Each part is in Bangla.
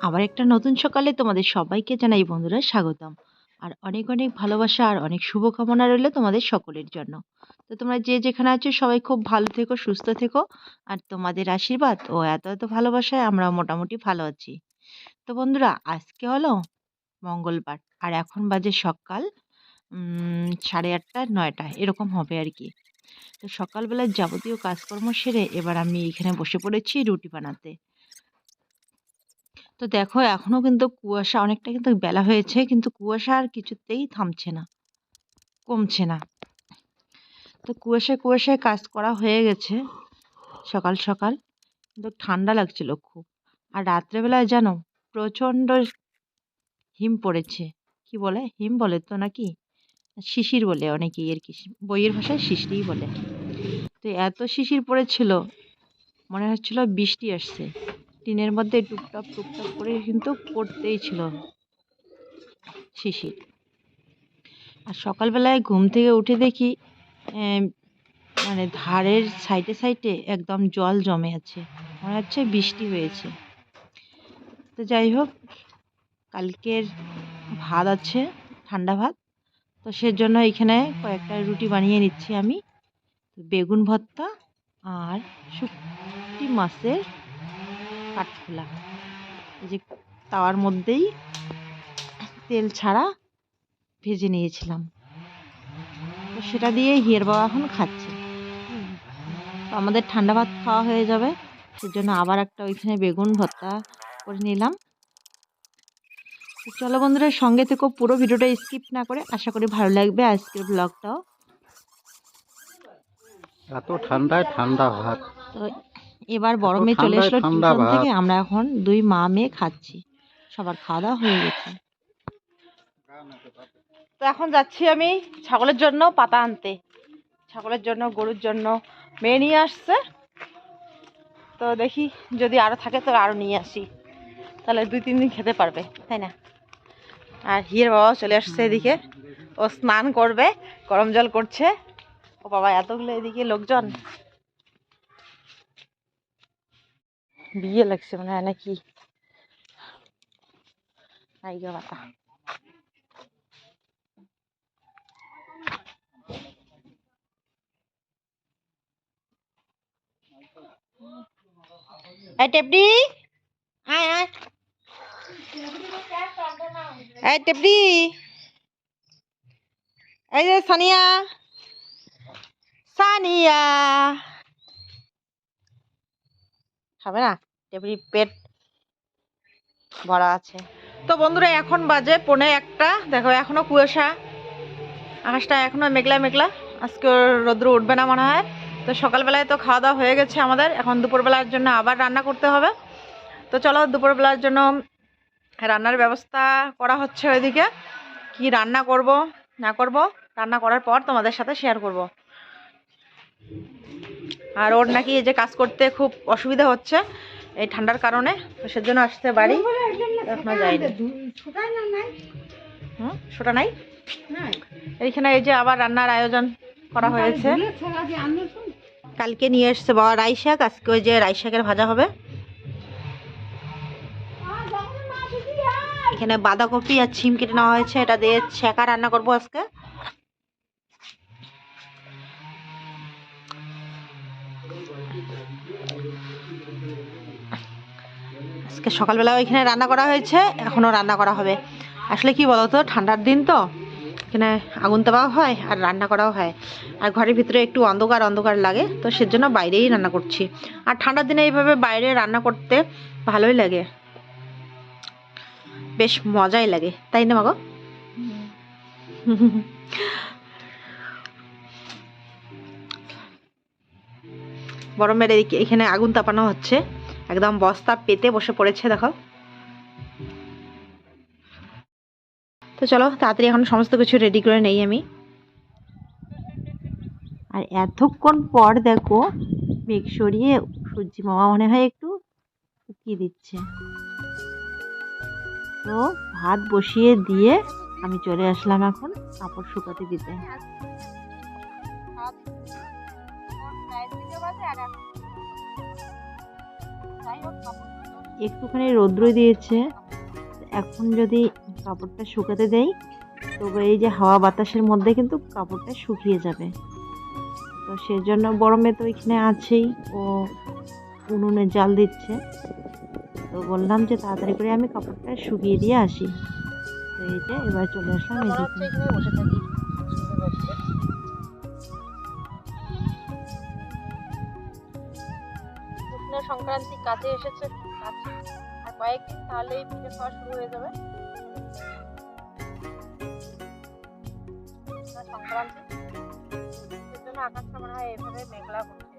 আবার একটা নতুন সকালে তোমাদের সবাইকে জানাই বন্ধুরা স্বাগতম। আর অনেক অনেক ভালোবাসা আর অনেক শুভকামনা রইল তোমাদের সকলের জন্য। তো তোমরা যে যেখানে আছো সবাই খুব ভালো থেকো, সুস্থ থেকো। আর তোমাদের আশীর্বাদ ও এত এত ভালোবাসায় আমরা মোটামুটি ভালো আছি। তো বন্ধুরা, আজকে হলো মঙ্গলবার। আর এখন বাজে সকাল সাড়ে আটটা, নয়টা, এরকম হবে আর কি। তো সকালবেলার যাবতীয় কাজকর্ম সেরে এবার আমি এখানে বসে পড়েছি রুটি বানাতে। তো দেখো এখনও কিন্তু কুয়াশা অনেকটা কিন্তু বেলা হয়েছে, কিন্তু কুয়াশা আর কিছুতেই থামছে না, কমছে না। তো কুয়াশায় কুয়াশায় কাজ করা হয়ে গেছে সকাল সকাল, কিন্তু ঠান্ডা লাগছিল খুব। আর রাত্রেবেলায় জানো প্রচণ্ড হিম পড়েছে, কি বলে? হিম বলে তো নাকি? শিশির বলে অনেকেই আর কি, বইয়ের ভাষায় শিশিরই বলে। তো এত শিশির পড়েছিল, মনে হচ্ছিল বৃষ্টি আসছে। টিনের মধ্যে টুকটাপ টুকটাপ করে কিন্তু পড়তেই ছিল শিশির। আর সকালবেলায় ঘুম থেকে উঠে দেখি মানে ধারের সাইডে সাইডে একদম জল জমে আছে। মনে হচ্ছে বৃষ্টি হয়েছে। তো যাই হোক, কালকের ভাত আছে, ঠান্ডা ভাত। তো সেজন্য এখানে কয়েকটা রুটি বানিয়ে নিচ্ছি আমি। বেগুন ভর্তা আর শুকটি মাছের কাঠখোলা এই যে তাওয়ার মধ্যেই তেল ছাড়া ভেজে নিয়েছিলাম। তো সেটা দিয়ে হিয়ের বাবা এখন খাচ্ছে। তো আমাদের ঠান্ডা ভাত খাওয়া হয়ে যাবে। সেই জন্য আবার একটা ওইখানে বেগুন ভর্তা করে নিলাম। চলো বন্ধুরা সঙ্গে থেকো। পুরো ভিডিওটা স্কিপ না করে আশা করি ভালো লাগবে। আজকের ব্লগটাও। এত ঠান্ডায় ঠান্ডা ভাত। তো এবার বড় মেয়ে চলে এসলো টিউশন থেকে আমরা এখন দুই মা মেয়ে খাচ্ছি। সবার খাওয়া দাওয়া হয়ে গেছে। তো এখন যাচ্ছি আমি ছাগলের জন্য পাতা আনতে। ছাগলের জন্য গরুর জন্য মেয়ে নিয়ে আসছে। তো দেখি যদি আরও থাকে তো আরও নিয়ে আসি। তাহলে দুই তিন দিন খেতে পারবে তাই না? আর হিয়ের বাবা চলে আসছে এদিকে। ও স্নান করবে গরম জল করছে। ও বাবা এতগুলো এদিকে লোকজন। বিয়ে লাগছে মনে হয় নাকি নাইগা পাতা এই টেপডি আয় এই যে সানিয়া সানিয়া খাবে না টেপডি পেট ভরা আছে। তো বন্ধুরা, এখন বাজে পৌনে একটা। দেখো, এখনও কুয়াশা। আকাশটা এখনও মেঘলা মেঘলা। আজকে রোদ্র উঠবে না মনে হয়। তো সকালবেলায় তো খাওয়া দাওয়া হয়ে গেছে আমাদের। এখন দুপুরবেলার জন্য আবার রান্না করতে হবে। তো চলো, দুপুরবেলার জন্য রান্নার ব্যবস্থা করা হচ্ছে ওইদিকে। কি রান্না করব, না করব, রান্না করার পর তোমাদের সাথে শেয়ার করব। আর ওর নাকি এই যে কাজ করতে খুব অসুবিধা হচ্ছে। এই ঠান্ডার কারণে সেজন্য আসতে বাড়ি এখনও যায়নি হুম? সেটা নাই? এইখানে এই যে আবার রান্নার আয়োজন করা হয়েছে। কালকে নিয়ে এসছে বাবা রাই শাক, আজকে ওই যে রাই শাকের ভাজা হবে। এখানে বাঁধাকপি আর ছিম কেটে নেওয়া হয়েছে, এটা দিয়ে ছেঁকা রান্না করব আজকে। আজকে সকালবেলা ওইখানে রান্না করা হয়েছে, এখনও রান্না করা হবে। আসলে কি বলতো, ঠান্ডার দিন তো, এখানে আগুন দেওয়াও হয় আর রান্না করাও হয়। আর ঘরের ভিতরে একটু অন্ধকার অন্ধকার লাগে, তো সেজন্য বাইরেই রান্না করছি। আর ঠান্ডার দিনে এইভাবে বাইরে রান্না করতে ভালোই লাগে। বেশ মজাই লাগে, তাই না মাগো? গরমের এখানে আগুন তাপানো হচ্ছে। একদম বস্তা পেতে বসে পড়েছে, দেখো। তো চলো, তাড়াতাড়ি এখন সমস্ত কিছু রেডি করে নেই আমি। আর এতক্ষণ পর দেখো, মেঘ সরিয়ে সূর্যি মামা মনে হয় একটু উকিয়ে দিচ্ছে। তো ভাত বসিয়ে দিয়ে আমি চলে আসলাম এখন কাপড় শুকাতে দিতে। একটুখানি রৌদ্র দিয়েছে। এখন যদি কাপড়টা শুকাতে দেই, তবে এই যে হাওয়া বাতাসের মধ্যে কিন্তু কাপড়টা শুকিয়ে যাবে। তো সেজন্য মেয়ে তো এখানে আছেই, ও উনুনে জাল দিচ্ছে। তো বললাম যে তাড়াতাড়ি করে আমি কাপড়টা শুকিয়ে দিয়ে আসি। তো এই যে এবার চলে আসলাম এদিকে। সংক্রান্তি কাছে এসেছে কাছে। আর কয়েকদিন তাহলেই পিঠে খাওয়া শুরু হয়ে যাবে। সংক্রান্তি? সেজন্য আকাশটা মনে হয় এভাবে মেঘলা করছে।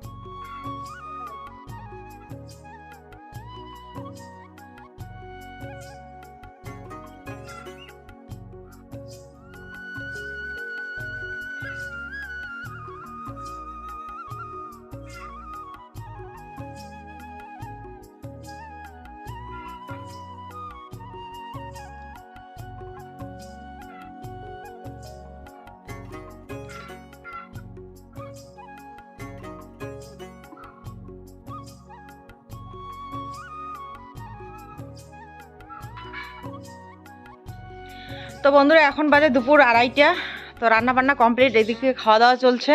তো বন্ধুরা, এখন বাজে দুপুর আড়াইটা। তো রান্না বান্না কমপ্লিট, এদিকে খাওয়া দাওয়া চলছে।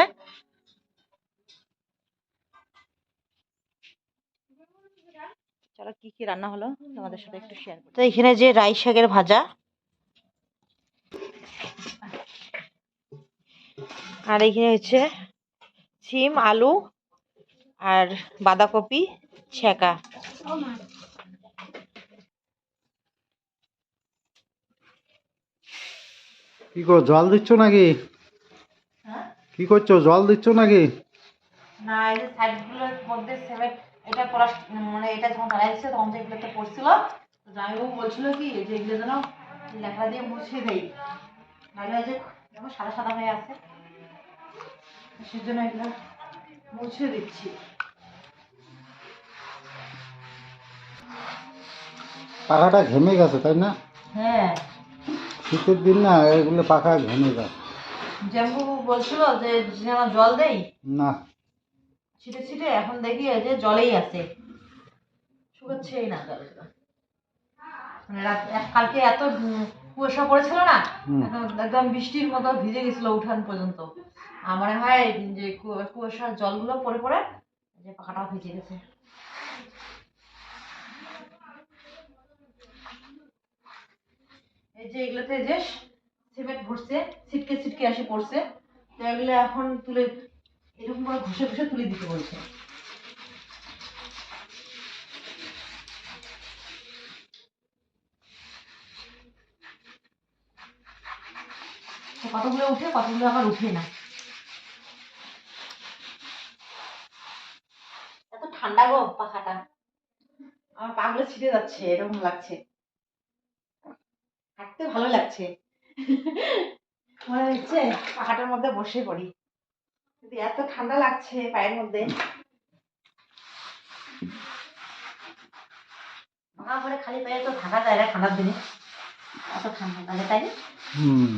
চলো, কি কি রান্না হলো? তোমাদের সাথে একটু শেয়ার তো এখানে যে রাই শাকের ভাজা। আর এখানে হচ্ছে সিম আলু, আর বাঁধাকপি ছেঁকা কি কর জল দিচ্ছ নাকি? হ্যাঁ? কি করছ জল দিচ্ছ নাকি? না এই যে সাইডগুলোর মধ্যে সিমেন্ট এটা পড়া মানে এটা যখন ঢালাই তখন তো এগুলোতে পড়ছিল। জামাইবাবু বলছিল কি যে এগুলো যেন লেখা দিয়ে মুছিয়ে দেই। নাহলে যে দেখো সাদা সাদা হয়ে আছে। সেজন্য এগুলো দিচ্ছি। পাখাটা ঘেমে গেছে তাই না? হ্যাঁ। শীতের দিন না এগুলো পাখা ঘেমে যায়। জামাইবাবু বলছিল যে যেন জল দেই? না। ছিটে ছিটে এখন দেখি যে জলেই আছে। শুকাচ্ছেই না মানে কালকে এত কুয়াশা পড়েছিল না একদম বৃষ্টির মতো ভিজে গেছিল উঠান পর্যন্ত। আর মনে হয় যে কুয়াশার জলগুলো পড়ে পরে যে পাখাটাও ভিজে গেছে। এই যে এগুলোতে যে সিমেন্ট ভরছে, ছিটকে ছিটকে এসে পড়ছে, তো এগুলো এখন তুলে এরকম করে ঘষে ঘষে তুলে দিতে বলছে। কতগুলো উঠে, কতগুলো আবার উঠে না। এত ঠান্ডা গো পাখাটা। আমার পাগুলো ছিটে যাচ্ছে, এরকম লাগছে। হাঁটতে ভালো লাগছে। মনে হচ্ছে পাখাটার মধ্যে বসে পড়ি। কিন্তু এত ঠান্ডা লাগছে পায়ের মধ্যে। খালি পায়ে তো থাকা যায় না ঠান্ডার দিনে। এত ঠান্ডা লাগে তাই হুম।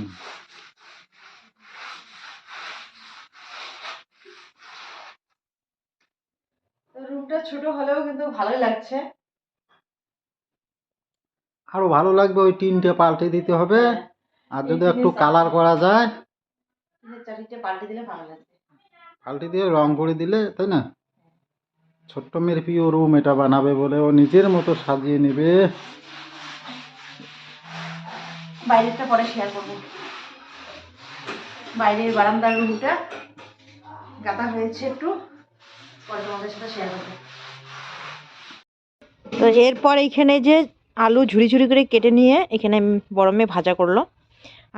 রুমটা ছোট হলেও কিন্তু ভালোই লাগছে। আরও ভালো লাগবে ওই টিনটা পাল্টে দিতে হবে। হ্যাঁ, আর যদি একটু কালার করা যায়। পাল্টে দিলে ভালো লাগবে। পাল্টে দিয়ে রং করে দিলে তাই না? ছোট্ট মেয়ের প্রিয় রুম এটা বানাবে বলে ও নিজের মতো সাজিয়ে নেবে। বাইরেরটা পরে শেয়ার করব। বাইরের বারান্দার রুমটা গাদা হয়েছে একটু পরে তোমাদের সাথে শেয়ার করব। তো এরপর এইখানে যে আলু ঝুড়ি ঝুড়ি করে কেটে নিয়ে এখানে বড় মেয়ে ভাজা করল।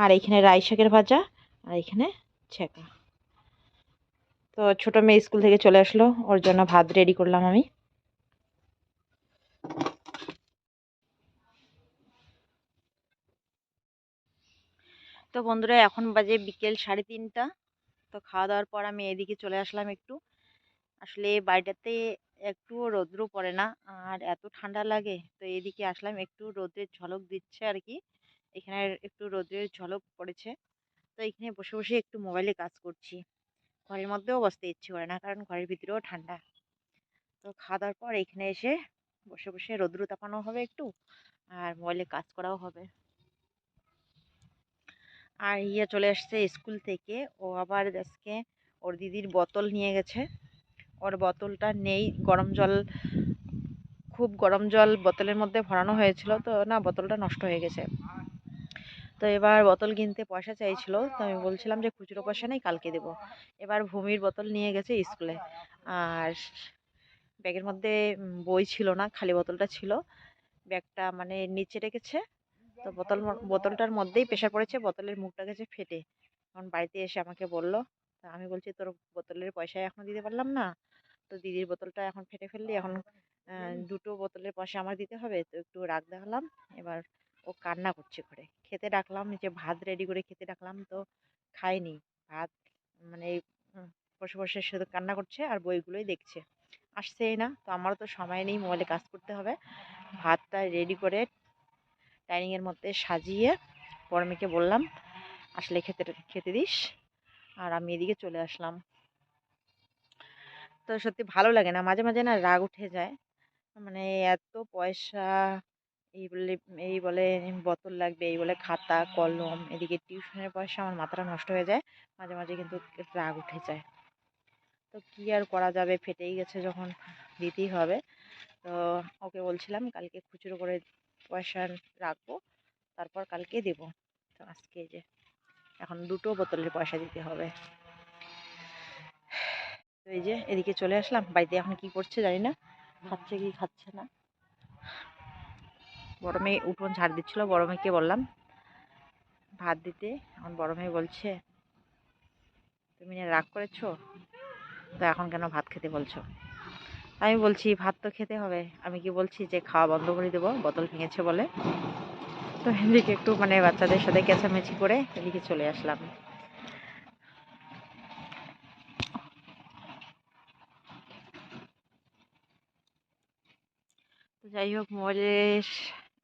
আর এইখানে রাই শাকের ভাজা, আর এখানে ছেঁকা তো ছোটো মেয়ে স্কুল থেকে চলে আসলো, ওর জন্য ভাত রেডি করলাম আমি। তো বন্ধুরা, এখন বাজে বিকেল সাড়ে তিনটা। তো খাওয়া দাওয়ার পর আমি এদিকে চলে আসলাম একটু। আসলে বাড়িটাতে একটুও রৌদ্র পড়ে না। আর এত ঠান্ডা লাগে, তো এদিকে আসলাম একটু রোদের ঝলক দিচ্ছে আর কি এখানে একটু রোদের ঝলক পড়েছে। তো এখানে বসে বসে একটু মোবাইলে কাজ করছি। ঘরের মধ্যেও বসতে ইচ্ছে করে না, কারণ ঘরের ভিতরেও ঠান্ডা। তো খাওয়া দাওয়ার পর এখানে এসে বসে বসে রোদ্রু তাপানো হবে একটু, আর মোবাইলে কাজ করাও হবে। আর ইয়ে চলে আসছে স্কুল থেকে। ও আবার আজকে ওর দিদির বোতল নিয়ে গেছে। ওর বোতলটা নেই। গরম জল, খুব গরম জল বোতলের মধ্যে ভরানো হয়েছিল তো না, বোতলটা নষ্ট হয়ে গেছে। তো এবার বোতল কিনতে পয়সা চাইছিল, তো আমি বলছিলাম যে খুচরো পয়সা নেই, কালকে দেবো। এবার ভূমির বোতল নিয়ে গেছে স্কুলে। আর ব্যাগের মধ্যে বই ছিল না, খালি বোতলটা ছিল। ব্যাগটা মানে নিচে রেখেছে, তো বোতল বোতলটার মধ্যেই প্রেশার পড়েছে, বোতলের মুখটা গেছে ফেটে। এখন বাড়িতে এসে আমাকে বলল তা আমি বলছি তোর বোতলের পয়সা এখনও দিতে পারলাম না। তো দিদির বোতলটা এখন ফেটে ফেললি এখন দুটো বোতলের পয়সা আমার দিতে হবে তো একটু রাগ দেখালাম। এবার ও কান্না করছে ঘরে। খেতে ডাকলাম যে ভাত রেডি করে খেতে ডাকলাম তো খায়নি। ভাত মানে বসে বসে শুধু কান্না করছে আর বইগুলোই দেখছে। আসছেই না তো আমারও তো সময় নেই মোবাইলে কাজ করতে হবে। ভাতটা রেডি করে ডাইনিংয়ের মধ্যে সাজিয়ে বড় বললাম আসলে খেতে খেতে দিস। আর আমি এদিকে চলে আসলাম। তো সত্যি ভালো লাগে না, মাঝে মাঝে না রাগ উঠে যায়। মানে এত পয়সা, এই বলে এই বলে বোতল লাগবে, এই বলে খাতা, কলম, এদিকে টিউশনের পয়সা আমার মাথাটা নষ্ট হয়ে যায়, মাঝে মাঝে কিন্তু রাগ উঠে যায়। তো কী আর করা যাবে? ফেটেই গেছে যখন দিতেই হবে। তো ওকে বলছিলাম, কালকে খুচরো করে পয়সা রাখব, তারপর কালকে দেবো। তো আজকে যে এখন দুটো বোতলের পয়সা দিতে হবে। এই যে, এদিকে চলে আসলাম। বাড়িতে এখন কি করছে জানি না। খাচ্ছে কি খাচ্ছে না। বড় মেয়ে উঠোন ঝাড় দিচ্ছিল, বড় মেয়েকে বললাম, ভাত দিতে। এখন বড় মেয়ে বলছে, তুমি না রাগ করেছ? তো এখন কেন ভাত খেতে বলছো? আমি বলছি, ভাত তো খেতে হবে। আমি কি বলছি যে, খাওয়া বন্ধ করে দেবো, বোতল ভেঙেছে বলে। তো এদিকে একটু মানে বাচ্চাদের সাথে চেঁচামেচি করে এদিকে চলে আসলাম। যাই হোক মোবাইলের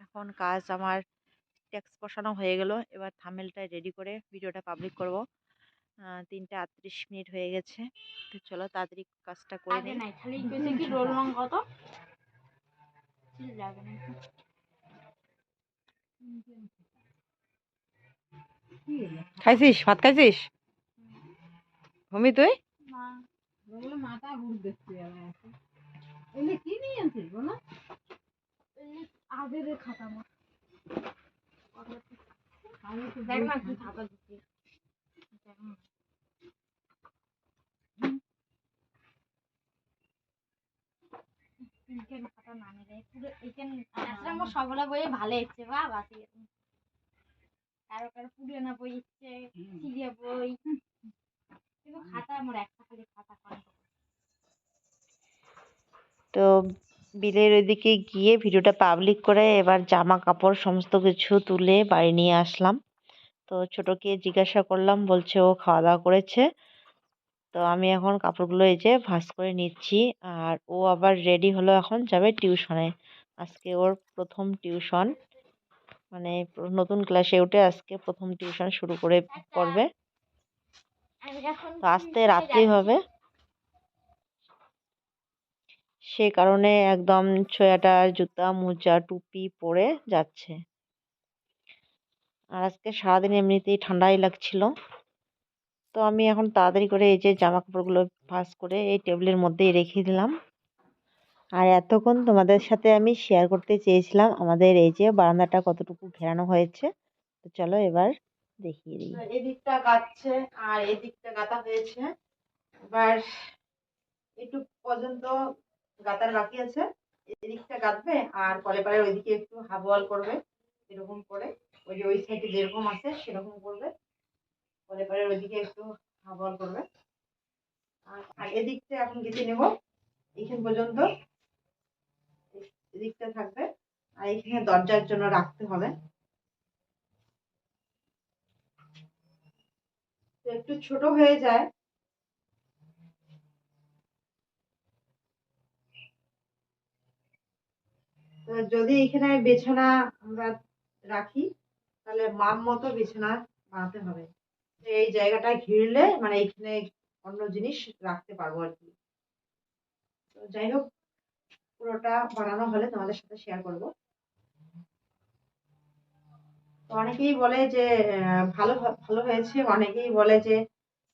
এখন কাজ আমার ট্যাক্স বসানো হয়ে গেল। এবার থামেলটা রেডি করে ভিডিওটা পাবলিক করব। তিনটে আটত্রিশ মিনিট হয়ে গেছে। তো চলো তাড়াতাড়ি কাজটা করে নিই। কত? চিল লাগে না খাইছিস? ভাত খাইছিস? ভূমি, তুই? মাথা কি নিয়ে আনছিস বলো? আগের খাতা খাতা না। নিলে পুরো আসলে আমার সবগুলা বই ভালো হচ্ছে বা বাসি। কারও কারও পুরানা বই ইচ্ছে সিরিয়া বই। কিন্তু খাতা আমার একটা খালি খাতা তো বিলের ওইদিকে গিয়ে ভিডিওটা পাবলিক করে এবার জামা কাপড় সমস্ত কিছু তুলে বাড়ি নিয়ে আসলাম। তো ছোটোকে জিজ্ঞাসা করলাম বলছে ও খাওয়া দাওয়া করেছে। তো আমি এখন কাপড়গুলো এই যে ভাঁজ করে নিচ্ছি আর ও আবার রেডি হলো এখন যাবে টিউশনে আজকে ওর প্রথম টিউশন। মানে নতুন ক্লাসে উঠে আজকে প্রথম টিউশন শুরু করে করবে। তো আসতে রাত্রি হবে। সে কারণে একদম সোয়েটার জুতা, মোজা, টুপি পরে যাচ্ছে। আর আজকে সারাদিন এমনিতেই ঠান্ডাই লাগছিল। তো আমি এখন তাড়াতাড়ি করে এই যে জামা কাপড়গুলো ভাঁজ করে এই টেবিলের মধ্যেই রেখে দিলাম। আর এতক্ষণ তোমাদের সাথে আমি শেয়ার করতে চেয়েছিলাম আমাদের এই যে বারান্দাটা কতটুকু ঘেরানো হয়েছে। তো চলো এবার দেখিয়ে দিই। এদিকটা গাচ্ছে আর এদিকটা গাঁথা হয়েছে। এবার একটু পর্যন্ত গাতার বাকি আছে। এদিকটা গাঁথবে আর কলে পারে ওইদিকে একটু হাফ ওয়াল করবে, এরকম করে। ওই যে ওই সাইডে যেরকম আছে সেরকম করবে। কলে পারে ওইদিকে একটু হাফ ওয়াল করবে। আর এদিকটা এখন গেঁথে নেব। এইখান পর্যন্ত এদিকটা থাকবে। আর এখানে দরজার জন্য রাখতে হবে। একটু ছোট হয়ে যায়। তো যদি এখানে বিছানা আমরা রাখি, তাহলে মাপ মতো বিছানা বানাতে হবে। এই জায়গাটা ঘিরলে মানে এখানে অন্য জিনিস রাখতে পারব আর কি। যাই হোক পুরোটা বানানো হলে তোমাদের সাথে শেয়ার করব। তো অনেকেই বলে যে ভালো ভালো হয়েছে, অনেকেই বলে যে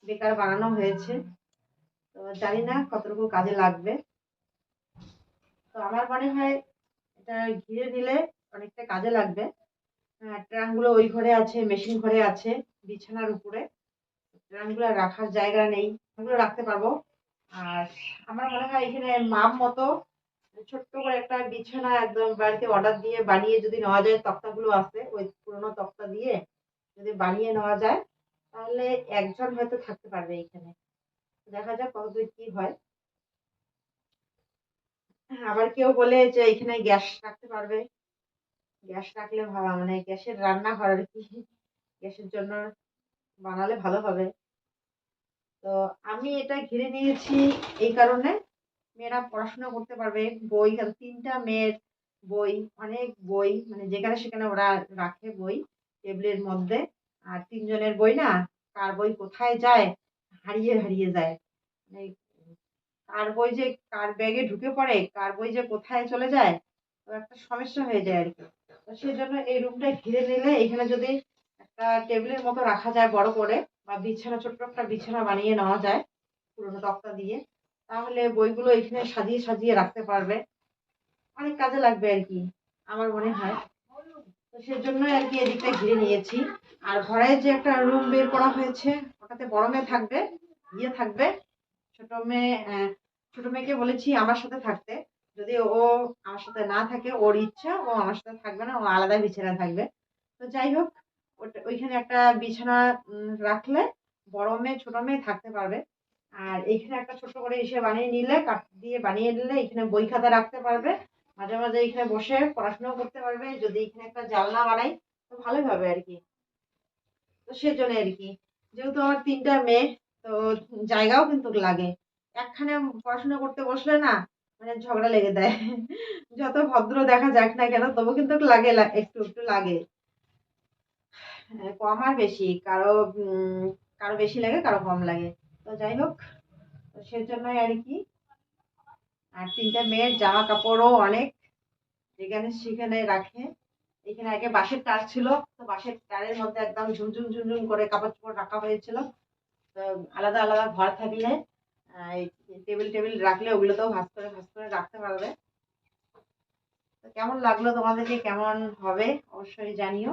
বেকার বানানো হয়েছে। তো জানি না কতটুকু কাজে লাগবে। তো আমার মনে হয় এটা ঘিরে নিলে অনেকটা কাজে লাগবে। ট্রাঙ্কগুলো ওই ঘরে আছে, মেশিন ঘরে আছে, বিছানার উপরে। ট্রাঙ্কগুলো রাখার জায়গা নেই, ওগুলো রাখতে পারব। আর আমার মনে হয় এখানে মাপ মতো ছোট্ট করে একটা বিছানা একদম বাড়িতে অর্ডার দিয়ে বানিয়ে যদি নেওয়া যায়, তক্তাগুলো আছে, ওই পুরোনো তক্তা দিয়ে যদি বানিয়ে নেওয়া যায়, তাহলে একজন হয়তো থাকতে পারবে এখানে। দেখা যাক কতদূর কি হয়। আবার কেউ বলে যে এখানে গ্যাস রাখতে পারবে। গ্যাস রাখলে মানে গ্যাসের রান্নাঘর আর কি, গ্যাসের জন্য বানালে ভালো হবে। তো আমি এটা ঘিরে নিয়েছি এই কারণে। মেয়েরা পড়াশোনা করতে পারবে। বই, তিনটা মেয়ের বই, অনেক বই মানে যেখানে সেখানে ওরা রাখে বই টেবিলের মধ্যে। আর তিনজনের বই না, কার বই কোথায় যায়, হারিয়ে হারিয়ে যায়। মানে কার বই যে কার ব্যাগে ঢুকে পড়ে, কার বই যে কোথায় চলে যায়, তো একটা সমস্যা হয়ে যায় আর কি। তো সেই জন্য এই রুমটা ঘিরে নিলে এখানে যদি একটা টেবিলের মতো রাখা যায় বড় করে, বা বিছানা, ছোট্ট একটা বিছানা বানিয়ে নেওয়া যায় পুরোনো তক্তা দিয়ে তাহলে বইগুলো এখানে সাজিয়ে সাজিয়ে রাখতে পারবে। অনেক কাজে লাগবে আর কি, আমার মনে হয়। তো সেজন্য আর কি এদিকটা ঘিরে নিয়েছি। আর ঘরে যে একটা রুম বের করা হয়েছে, ওটাতে বড় মেয়ে থাকবে ইয়ে থাকবে। ছোট মেয়ে ছোট মেয়েকে বলেছি আমার সাথে থাকতে। যদি ও আমার সাথে না থাকে, ওর ইচ্ছা, ও আমার সাথে থাকবে না, ও আলাদা বিছানা থাকবে। তো যাই হোক ওইখানে একটা বিছানা রাখলে বড় মেয়ে, ছোট মেয়ে থাকতে পারবে। আর এইখানে একটা ছোট করে এসে বানিয়ে নিলে, কাঠ দিয়ে বানিয়ে নিলে এখানে বই খাতা রাখতে পারবে। মাঝে মাঝে এখানে বসে পড়াশোনাও করতে পারবে। যদি এখানে একটা জানলা বানাই, তো ভালোই হবে আর কি। তো সেজন্য আর কি। যেহেতু আমার তিনটা মেয়ে, তো জায়গাও কিন্তু লাগে। একখানে পড়াশোনা করতে বসলে না মানে ঝগড়া লেগে দেয় যত ভদ্র দেখা যাক না কেন, তবু কিন্তু লাগে একটু একটু লাগে। কম আর বেশি, কারও কারও বেশি লাগে, কারও কম লাগে। তো যাই হোক সেজন্যই আর কি। আর তিনটা মেয়ের জামা কাপড়ও অনেক, যেখানে সেখানে রাখে। এখানে আগে বাঁশের টার ছিল, তো বাঁশের টারের মধ্যে একদম ঝুমঝুম ঝুমঝুম করে কাপড় চোপড় রাখা হয়েছিল। তো আলাদা আলাদা ঘর থাকলে টেবিল টেবিল রাখলে ওগুলোতেও ভাস করে ভাস করে রাখতে পারবে। তো কেমন লাগল তোমাদেরকে? কেমন হবে? অবশ্যই জানিও।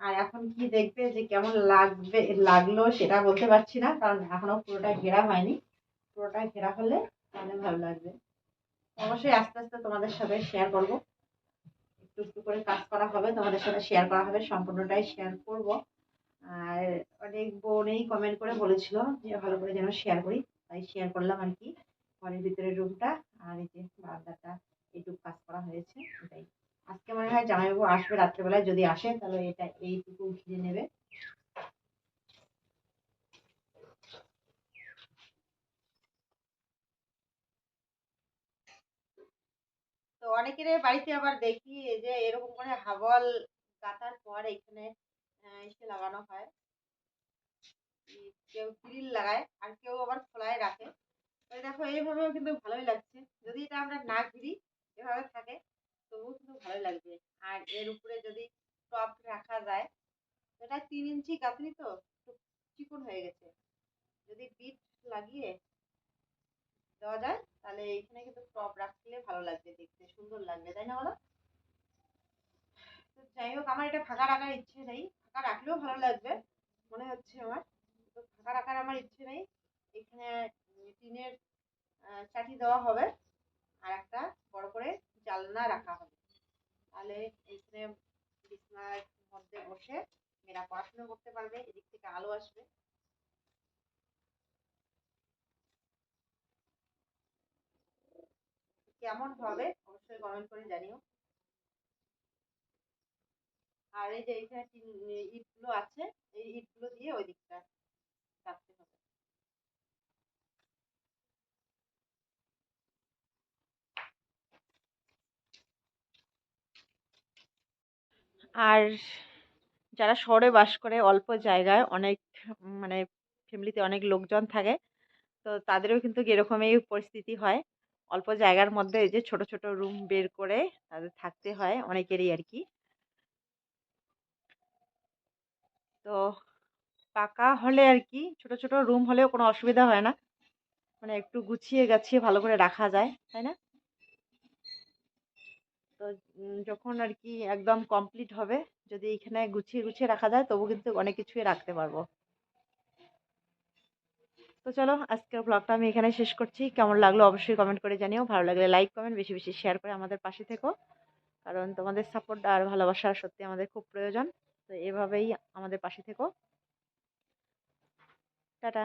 আর এখন কি দেখবে যে কেমন লাগবে, লাগল সেটা বলতে পারছি না, কারণ এখনও পুরোটা ঘেরা হয়নি। পুরোটা ঘেরা হলে তাহলে ভালো লাগবে। অবশ্যই আস্তে আস্তে তোমাদের সাথে শেয়ার করব। একটু একটু করে কাজ করা হবে, তোমাদের সাথে শেয়ার করা হবে, সম্পূর্ণটাই শেয়ার করব। আর অনেক বোনেই কমেন্ট করে বলেছিল যে ভালো করে যেন শেয়ার করি, তাই শেয়ার করলাম আর কি। ঘরের ভিতরের রুমটা আর এই যে বারান্দাটা, এইটুকু কাজ করা হয়েছে, এটাই। আজকে মনে হয় জামাইবাবু আসবে রাত্রেবেলায়, যদি আসে তাহলে এটা এইটুকু ঘিরে নেবে। তো অনেকের বাড়িতে আবার দেখি যে এরকম করে হাবল কাটার পর এখানে এসে লাগানো হয়। কেউ গ্রিল লাগায়, আর কেউ আবার খোলায় রাখে। দেখো, এইভাবেও কিন্তু ভালোই লাগছে। যদি এটা আমরা না ঘিরি, এভাবে থাকে। তবুও কিন্তু ভালোই লাগবে। আর এর উপরে যদি টপ রাখা যায় এটা তিন ইঞ্চি গাঁথনি তো চিকন হয়ে গেছে। যদি বিট লাগিয়ে দেওয়া যায়, তাহলে এখানে কিন্তু টপ রাখলে ভালো লাগবে দেখতে, সুন্দর লাগবে, তাই না বলো? তো যাই হোক, আমার এটা ফাঁকা রাখার ইচ্ছে নেই। ফাঁকা রাখলেও ভালো লাগবে, মনে হচ্ছে আমার। তো ফাঁকা রাখার আমার ইচ্ছে নেই। এখানে টিনের চাটি দেওয়া হবে। আর একটা বড় করে জানলা রাখা হবে। তাহলে এইখানে বিছানার মধ্যে বসে মেয়েরা পড়াশোনা করতে পারবে, এদিক থেকে আলো আসবে। কেমন হবে অবশ্যই কমেন্ট করে জানিও। আর এই যে টিন- ইটগুলো আছে, এই ইটগুলো দিয়ে ওই দিকটা আর যারা শহরে বাস করে অল্প জায়গায় অনেক মানে ফ্যামিলিতে অনেক লোকজন থাকে, তো তাদেরও কিন্তু এরকমই পরিস্থিতি হয়। অল্প জায়গার মধ্যে এই যে ছোট ছোট রুম বের করে তাদের থাকতে হয় অনেকেরই আর কি। তো পাকা হলে আর কি, ছোট ছোট রুম হলেও কোনো অসুবিধা হয় না। মানে একটু গুছিয়ে, গাছিয়ে ভালো করে রাখা যায়, তাই না? তো যখন আর কি একদম কমপ্লিট হবে, যদি এখানে গুছিয়ে গুছিয়ে রাখা যায়, তবু কিন্তু অনেক কিছুই রাখতে পারব। তো চলো, আজকের ব্লগটা আমি এখানে শেষ করছি। কেমন লাগল অবশ্যই কমেন্ট করে জানিও। ভালো লাগলে লাইক কমেন্ট বেশি বেশি শেয়ার করে আমাদের পাশে থেকো। কারণ তোমাদের সাপোর্ট আর ভালোবাসা সত্যি আমাদের খুব প্রয়োজন। তো এভাবেই আমাদের পাশে থেকো। টাটা।